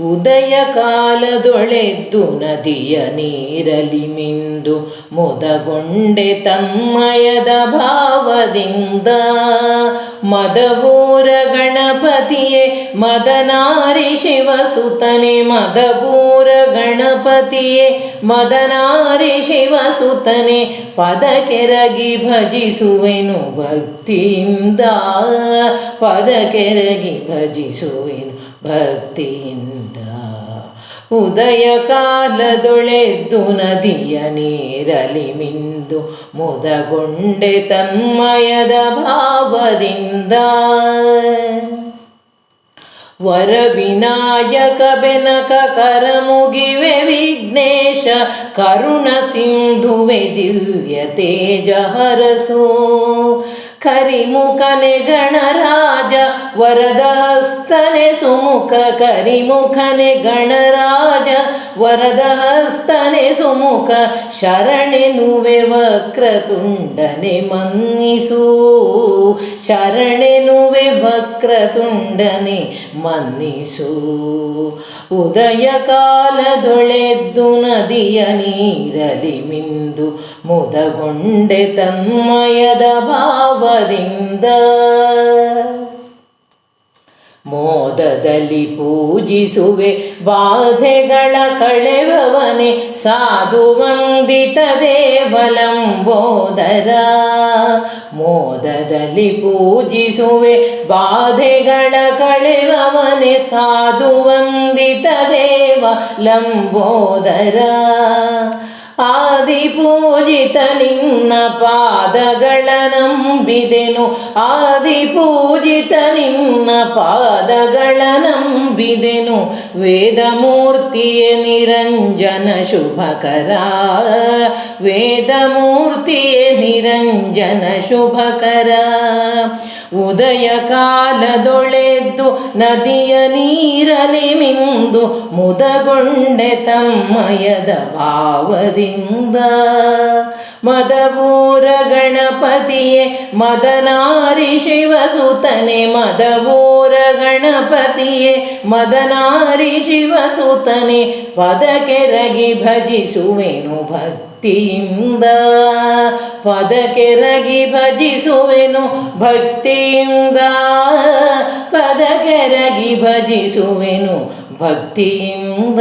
ಉದಯ ಕಾಲದೊಳೆದ್ದು ನದಿಯ ನೀರಲಿ ಮಿಂದು ಮುದಗೊಂಡೆ ತಮ್ಮಯದ ಭಾವದಿಂದ. ಮದಬೂರ ಗಣಪತಿಯೇ, ಮದನಾರಿ ಶಿವಸುತನೆ ಮದಬೂರ ಗಣಪತಿಯೇ, ಮದನಾರಿ ಶಿವಸುತನೆ ಪದ ಕೆರಗಿ ಭಜಿಸುವೆನು ಭಕ್ತಿಯಿಂದ. ಪದ ಕೆರಗಿ ಭಜಿಸುವೆನು ಭಕ್ತಿಯಿಂದ ಉದಯ ಕಾಲದೊಳೆದ್ದು ನದಿಯ ನೀರಲಿ ಮಿಂದು ಮುದಗೊಂಡೆ ತನ್ಮಯದ ಭಾವದಿಂದ. ವರ ವಿನಾಯಕ ಬೆನಕ ಕರ ಮುಗಿವೆ ವಿಘ್ನೇಶ, ಕರುಣ ಸಿಂಧುವೆ ದಿವ್ಯ ತೇಜ ಹರಸು. ಕರಿಮುಖನೆ ಗಣರಾಜ, ವರದ ಹಸ್ತನೆ ಸುಮುಖ. ಕರಿಮುಖನೆ ಗಣರಾಜ, ವರದ ಹಸ್ತನೆ ಸುಮುಖ. ಶರಣೆನುವೆ ವಕ್ರತುಂಡನೆ ಮನ್ನಿಸು. ವಕ್ರ ವಕ್ರತುಂಡನೆ ಮನ್ನಿಸು. ಉದಯ ಕಾಲದೊಳೆದ್ದು ನದಿಯ ನೀರಲಿ ಮಿಂದು ಮುದಗೊಂಡೆ ತನ್ಮಯದ ಭಾವದಿಂದ ಮೋದದಲ್ಲಿ ಪೂಜಿಸುವೆ ಬಾಧೆಗಳ ಕಳೆವವನೆ ಸಾಧು ವಂದಿತ ದೇವಲಂಬೋದರ ಮೋದದಲ್ಲಿ ಪೂಜಿಸುವೆ ಬಾಧೆಗಳ ಕಳೆವವನೆ ಸಾಧು ವಂದಿತ ದೇವ ಲಂಬೋದರ ಆದಿಪೂಜಿತ ನಿನ್ನ ಪಾದಗಳ ನಂಬಿದೆನು. ಆದಿಪೂಜಿತ ನಿನ್ನ ಪಾದಗಳ ನಂಬಿದೆನು. ವೇದಮೂರ್ತಿಯ ನಿರಂಜನ ಶುಭಕರ. ವೇದಮೂರ್ತಿಯ ನಿರಂಜನ ಶುಭಕರ. ಉದಯ ಕಾಲದೊಳೆದ್ದು ನದಿಯ ನೀರಲಿ ಮಿಂದು ಮುದಗೊಂಡೆ ತಮ್ಮಯದ ಭಾವದಿಂದ ಮದಬೂರ ಗಣಪತಿಯೇ, ಮದನಾರಿ ಶಿವಸುತನೆ ಮದಬೂರ ಗಣಪತಿಯೇ, ಮದನಾರಿ ಶಿವಸುತನೆ ಪದ ಕೆರಗಿ ಭಜಿಸುವೆನು ಭಕ್ತಿಯಿಂದ. ಪದ ಕೆರಗಿ ಭಜಿಸುವೆನು ಭಕ್ತಿಯಿಂದ. ಪದ ಕೆರಗಿ ಭಜಿಸುವೆನು ಭಕ್ತಿಯಿಂದ.